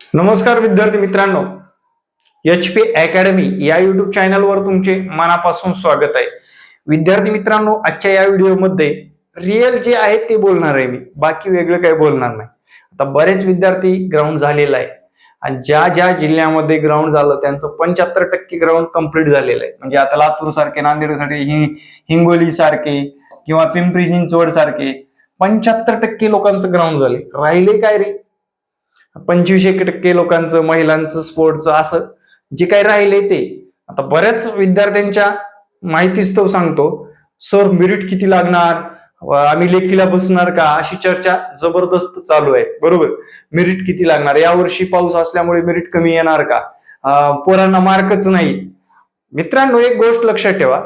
नमस्कार विद्यार्थी मित्रांनो. एच पी अकॅडमी या युट्यूब चॅनलवर तुमचे मनापासून स्वागत आहे. विद्यार्थी मित्रांनो आजच्या या व्हिडिओमध्ये रिअल जे आहे ते बोलणार आहे मी. बाकी वेगळं काही बोलणार नाही. आता बरेच विद्यार्थी ग्राउंड झालेला आहे. आणि ज्या ज्या जिल्ह्यामध्ये ग्राउंड झालं त्यांचं पंच्याहत्तर टक्के ग्राउंड कंप्लीट झालेलं आहे. म्हणजे आता लातूर सारखे नांदेड सारखे हि हिंगोली सारखे किंवा पिंपरी चिंचवड सारखे पंच्याहत्तर टक्के लोकांचं ग्राउंड झाले. राहिले काय रे? पंचवीस एक टक्के लोकांचं महिलांचं स्पोर्टचं असं जे काही राहिले ते. आता बऱ्याच विद्यार्थ्यांच्या माहितीच तो सांगतो सर मेरिट किती लागणार? आम्ही लेखीला बसणार का? अशी चर्चा जबरदस्त चालू आहे. बरोबर? मेरिट किती लागणार? यावर्षी पाऊस असल्यामुळे मेरिट कमी येणार का? पोरांना मार्कच नाही. मित्रांनो एक गोष्ट लक्षात ठेवा.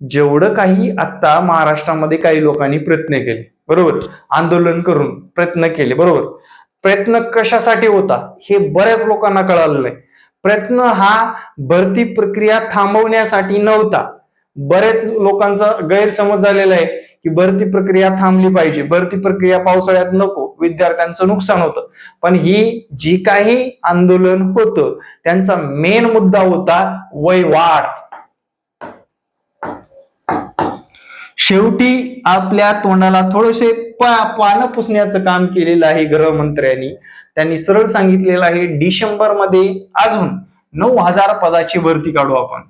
जेवढं काही आता महाराष्ट्रामध्ये काही लोकांनी प्रयत्न केले बरोबर? आंदोलन करून प्रयत्न केले बरोबर? प्रयत्न कशासाठी होता हे बऱ्याच लोकांना कळालं नाही. प्रयत्न हा भरती प्रक्रिया थांबवण्यासाठी नव्हता. बरेच लोकांचा गैरसमज झालेला आहे की भरती प्रक्रिया थांबली पाहिजे. भरती प्रक्रिया पावसाळ्यात नको विद्यार्थ्यांचं नुकसान होतं. पण ही जी काही आंदोलन होतं त्यांचा मेन मुद्दा होता वयवाढ शेवटी आपल्या तोंडाला थोडेसे पानं पुसण्याचं काम केलेलं आहे गृहमंत्र्यांनी. त्यांनी सरळ सांगितलेलं आहे डिसेंबरमध्ये अजून नऊ हजार पदाची भरती काढू आपण.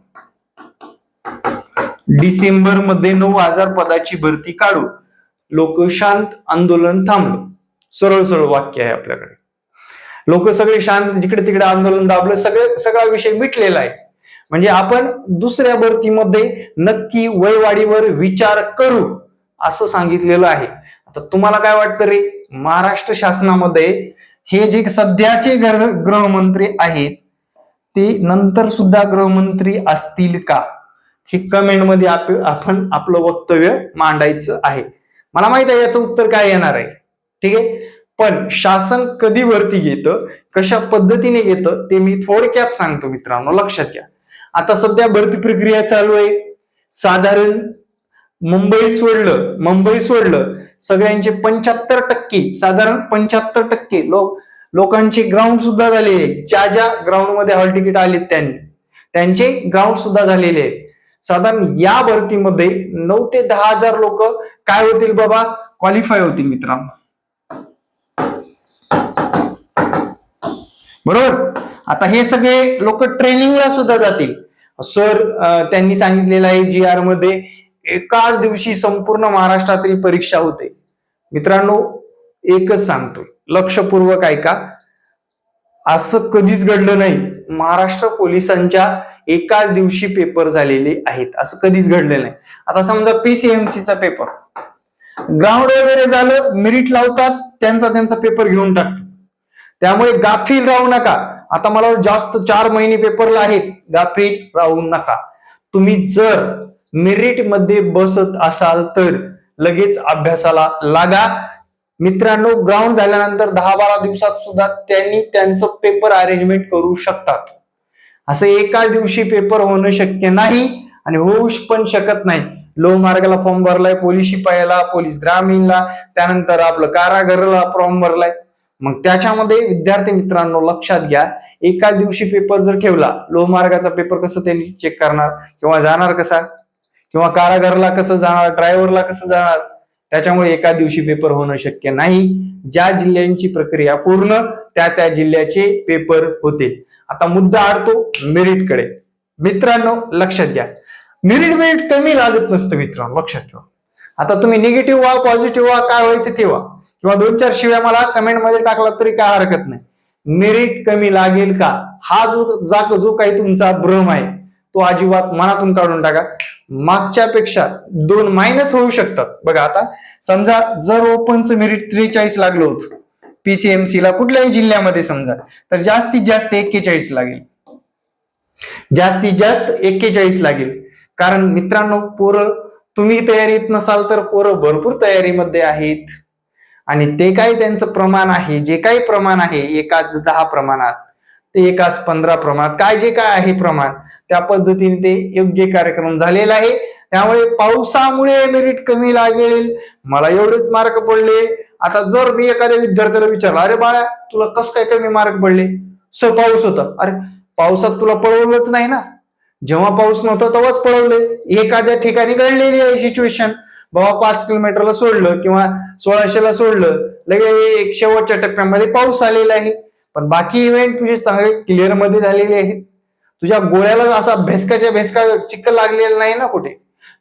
डिसेंबरमध्ये नऊ हजार पदाची भरती काढू. लोक शांत आंदोलन थांबलं. सरळ सरळ वाक्य आहे आपल्याकडे. लोक सगळे शांत जिकडे तिकडे आंदोलन दाबलं सगळे सगळा विषय मिटलेला आहे. म्हणजे आपण दुसऱ्या भरतीमध्ये नक्की वयवाढीवर विचार करू असं सांगितलेलं आहे. आता तुम्हाला काय वाटतं रे? महाराष्ट्र शासनामध्ये हे जे सध्याचे गृहमंत्री आहेत ते नंतर सुद्धा गृहमंत्री असतील का? हे कमेंटमध्ये आपण आपलं वक्तव्य मांडायचं आहे. मला माहीत आहे याचं उत्तर काय येणार आहे. ठीक आहे? पण शासन कधी वरती घेतं कशा पद्धतीने घेतं ते मी थोडक्यात सांगतो मित्रांनो. लक्षात घ्या. आता सध्या भरती प्रक्रिया चालू आहे. साधारण मुंबई सोडलं मुंबई सोडलं सगळ्यांचे पंच्याहत्तर टक्के साधारण पंच्याहत्तर टक्के लोक लोकांचे ग्राउंड सुद्धा झालेले आहेत. ज्या ज्या ग्राउंडमध्ये हॉल तिकीट आलेत त्यांनी. त्यांचे ग्राउंड सुद्धा झालेले आहेत. साधारण या भरतीमध्ये नऊ ते दहा हजार लोक काय होतील बाबा? क्वालिफाय होतील मित्रांनो. बरोबर? आता हे सगळे लोक ट्रेनिंगला सुद्धा जातील. सर त्यांनी सांगितलेलं आहे जी आरमध्ये एकाच दिवशी संपूर्ण महाराष्ट्रातील परीक्षा होते. मित्रांनो एकच सांगतो लक्षपूर्वक ऐका. असं कधीच घडलं नाही. महाराष्ट्र पोलिसांच्या एकाच दिवशी पेपर झालेले आहेत. असं कधीच घडलं नाही. आता समजा पीसीएमसीचा पेपर. ग्राउंड वगैरे झालं मेरिट लावतात त्यांचा त्यांचा पेपर घेऊन टाकतात. त्यामुळे गाफील राहू नका. आता मला जास्त चार महिने पेपरला आहेत. गाफील राहू नका. तुम्ही जर मेरिटमध्ये बसत असाल तर लगेच अभ्यासाला लागा. मित्रांनो ग्राउंड झाल्यानंतर दहा बारा दिवसात सुद्धा त्यांनी त्यांचं पेपर अरेंजमेंट करू शकतात. असं एका दिवशी पेपर होणं शक्य नाही आणि होऊ पण शकत नाही. लो मार्गाला फॉर्म भरलाय पोलीस शिपायाला पोलीस ग्रामीणला त्यानंतर आपलं कारागरला फॉर्म भरलाय. मग त्याच्यामध्ये विद्यार्थी मित्रांनो लक्षात घ्या एका दिवशी पेपर जर ठेवला लो मार्गाचा पेपर कसं त्यांनी चेक करणार किंवा जाणार कसा? किंवा कारागारला कसं जाणार ड्रायव्हरला कसं जाणार त्याच्यामुळे एका दिवशी पेपर होणं शक्य नाही. ज्या जिल्ह्यांची प्रक्रिया पूर्ण त्या त्या जिल्ह्याचे पेपर होते. आता मुद्दा आडतो मेरिटकडे. मित्रांनो लक्षात घ्या. मेरिट मेरिट कमी लागत नसतं मित्रांनो लक्षात ठेवा. आता तुम्ही निगेटिव्ह व्हा पॉझिटिव्ह व्हा काय व्हायचं तेव्हा किंवा दोन चार शिव्या मला कमेंटमध्ये टाकला तरी काय हरकत नाही. मेरिट कमी लागेल का? हा जो जा जो काही तुमचा भ्रम आहे तो अजिबात मनातून काढून टाका. मागच्यापेक्षा दोन मायनस होऊ शकतात. बघा आता समजा जर ओपनचं मेरिट त्रेचाळीस लागलो होतं पीसीएमसी ला कुठल्याही जिल्ह्यामध्ये समजा तर जास्तीत जास्त एक्केचाळीस लागेल. जास्तीत जास्त एक्केचाळीस लागेल. कारण मित्रांनो पोरं तुम्ही तयारीत नसाल तर पोरं भरपूर तयारीमध्ये आहेत. आणि ते काय त्यांचं प्रमाण आहे जे काही प्रमाण आहे एकाच दहा प्रमाणात ते एकाच पंधरा प्रमाणात काय जे काय आहे प्रमाण त्या पद्धतीने ते योग्य कार्यक्रम झालेला आहे. त्यामुळे पावसामुळे मेरिट कमी लागेल. मला एवढेच मार्क पडले. आता जर मी एखाद्या विद्यार्थ्याला विचारलं अरे बाळा तुला कस काय कमी मार्क पडले? स पाऊस होता. अरे पावसात तुला पळवलंच नाही ना. जेव्हा पाऊस नव्हता तेव्हाच पळवले. एखाद्या ठिकाणी घडलेली आहे सिच्युएशन बाबा पाच किलोमीटरला सोडलं किंवा सोळाशेला सोडलं. लगे एक शेवटच्या टप्प्यामध्ये पाऊस आलेला आहे. पण बाकी इव्हेंट तुझे चांगले क्लिअरमध्ये झालेले आहेत. तुझ्या गोळ्याला असा भेसकाच्या भेसका चिक्क लागलेला नाही ना कुठे?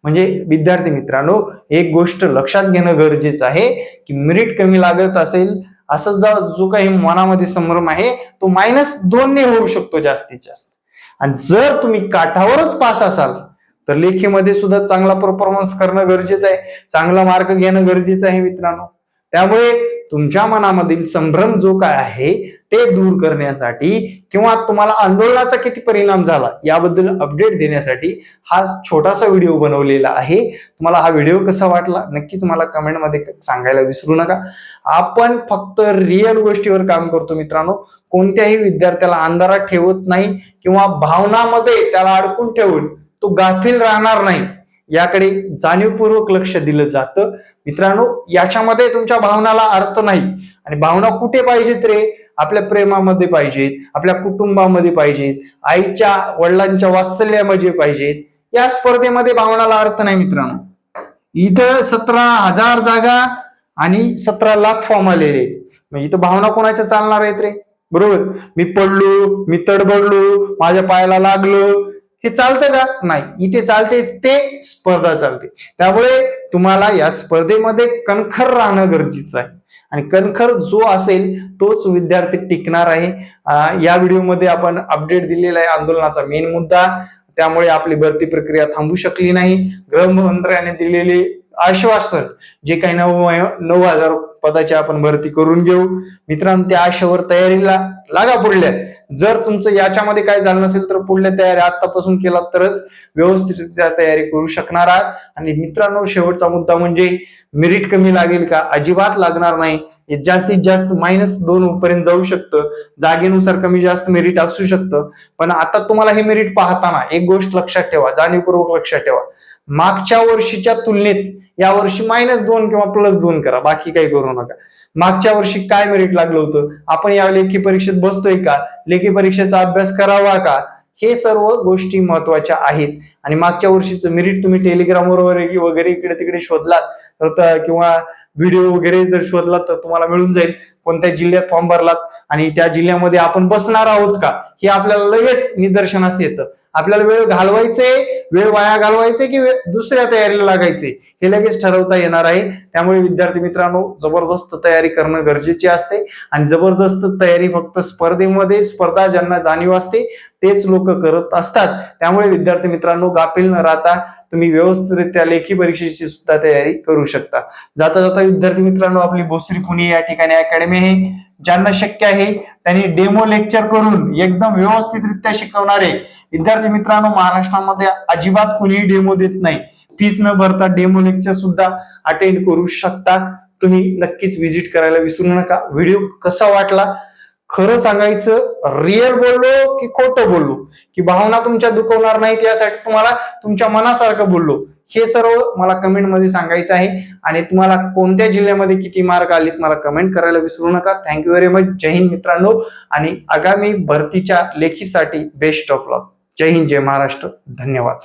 म्हणजे विद्यार्थी मित्रांनो एक गोष्ट लक्षात घेणं गरजेचं आहे की मिरिट कमी लागत असेल असं जा जो काही मनामध्ये संभ्रम आहे तो मायनस दोनने होऊ शकतो जास्तीत जास्त. आणि जर तुम्ही काठावरच पास असाल तर लेखीमध्ये सुद्धा चांगला परफॉर्मन्स करणं गरजेचं आहे चांगला मार्क घेणं गरजेचं आहे मित्रांनो. त्यामुळे तुमच्या मनामधील संभ्रम जो काय आहे ते दूर करण्यासाठी किंवा तुम्हाला आंदोलनाचा किती परिणाम झाला याबद्दल अपडेट देण्यासाठी हा छोटासा व्हिडिओ बनवलेला आहे. तुम्हाला हा व्हिडिओ कसा वाटला नक्कीच मला कमेंटमध्ये सांगायला विसरू नका. आपण फक्त रिअल गोष्टीवर काम करतो मित्रांनो. कोणत्याही विद्यार्थ्याला अंधारात ठेवत नाही किंवा भावनामध्ये त्याला अडकून ठेवून तो गाफील राहणार नाही. याकडे जाणीवपूर्वक लक्ष दिलं जातं. मित्रांनो याच्यामध्ये तुमच्या भावनाला अर्थ नाही. आणि भावना कुठे पाहिजेत रे? आपल्या प्रेमामध्ये पाहिजेत आपल्या कुटुंबामध्ये पाहिजेत आईच्या वडिलांच्या वात्सल्यामध्ये पाहिजेत. या स्पर्धेमध्ये भावनाला अर्थ नाही मित्रांनो. इथं सतरा हजार जागा आणि सतरा लाख फॉर्म आलेले आहेत. इथं भावना कोणाच्या चालणार आहेत रे? बरोबर? मी पडलो मी तडबडलो माझ्या पायाला लागलो. हे चालतं का? नाही. इथे चालते ते स्पर्धा चालते. त्यामुळे तुम्हाला या स्पर्धेमध्ये कणखर राहणं गरजेचं आहे. आणि कणखर जो असेल तोच विद्यार्थी टिकणार आहे. या व्हिडिओमध्ये आपण अपडेट दिलेला आहे आंदोलनाचा मेन मुद्दा. त्यामुळे आपली भरती प्रक्रिया थांबू शकली नाही. गृहमंत्र्याने दिलेले आश्वासन जे काही नऊ नऊ हजार पदाची आपण भरती करून घेऊ. मित्रांनो त्या आशेवर तयारीला लागा पुढल्या. जर तुमचं याच्यामध्ये काय झालं नसेल तर पुढल्या तयारी आतापासून केला तरच व्यवस्थितरित्या तयारी करू शकणार आहात. आणि मित्रांनो शेवटचा मुद्दा म्हणजे मेरिट कमी लागेल का? अजिबात लागणार नाही. जास्तीत जास्त मायनस दोन पर्यंत जाऊ शकतं. जागेनुसार कमी जास्त मेरिट असू शकतं. पण आता तुम्हाला हे मेरिट पाहताना एक गोष्ट लक्षात ठेवा. जाणीवपूर्वक लक्षात ठेवा. मागच्या वर्षीच्या तुलनेत या वर्षी मायनस दोन किंवा प्लस दोन करा बाकी काही करू नका. मागच्या वर्षी काय मेरिट लागलं होतं? आपण या लेखी परीक्षेत बसतोय का? लेखी परीक्षेचा अभ्यास करावा का? हे सर्व गोष्टी महत्त्वाच्या आहेत. आणि मागच्या वर्षीचं मेरिट तुम्ही टेलिग्रामवर वगैरे वगैरे इकडे तिकडे शोधलात तर किंवा व्हिडिओ वगैरे जर शोधलात तर तुम्हाला मिळून जाईल. कोणत्या जिल्ह्यात फॉर्म भरलात? आणि त्या जिल्ह्यामध्ये आपण बसणार आहोत का? हे आपल्याला लगेच निदर्शनास येतं. आपल्याला वेळ घालवायचे वेळ वाया घालवायचे की दुसऱ्या तयारीला लागायचे? हे लगेच ठरवता येणार आहे. त्यामुळे विद्यार्थी मित्रांनो जबरदस्त तयारी करणं गरजेचे असते. आणि जबरदस्त तयारी फक्त स्पर्धेमध्ये स्पर्धा ज्यांना जाणीव असते तेच लोक करत असतात. त्यामुळे विद्यार्थी मित्रांनो गाफील न राहता तुम्ही व्यवस्थितरित्या लेखी परीक्षेची सुद्धा तयारी करू शकता. जाता जाता विद्यार्थी मित्रांनो आपली भोसरी पुणे या ठिकाणी अकॅडमी आहे. ज्यांना शक्य आहे त्यांनी डेमो लेक्चर करून एकदम व्यवस्थितरित्या शिकवणारे. विद्यार्थी मित्रांनो महाराष्ट्रामध्ये अजिबात कुणीही डेमो देत नाही. फीस न भरता डेमो लेक्चर सुद्धा अटेंड करू शकता. तुम्ही नक्कीच व्हिजिट करायला विसरू नका. व्हिडिओ कसा वाटला? खरं सांगायचं रिअल बोललो की खोटं बोललो? की भावना तुमच्या दुखवणार नाहीत यासाठी तुम्हाला तुमच्या मनासारखं बोललो. हे सर्व मला कमेंटमध्ये सांगायचं आहे. आणि तुम्हाला कोणत्या जिल्ह्यामध्ये किती मार्क आलेत मला कमेंट करायला विसरू नका. थँक्यू व्हेरी मच जय हिंद मित्रांनो. आणि आगामी भरतीच्या लेखीसाठी बेस्ट ऑफ लॉक जय हिंद जय महाराष्ट्र. धन्यवाद.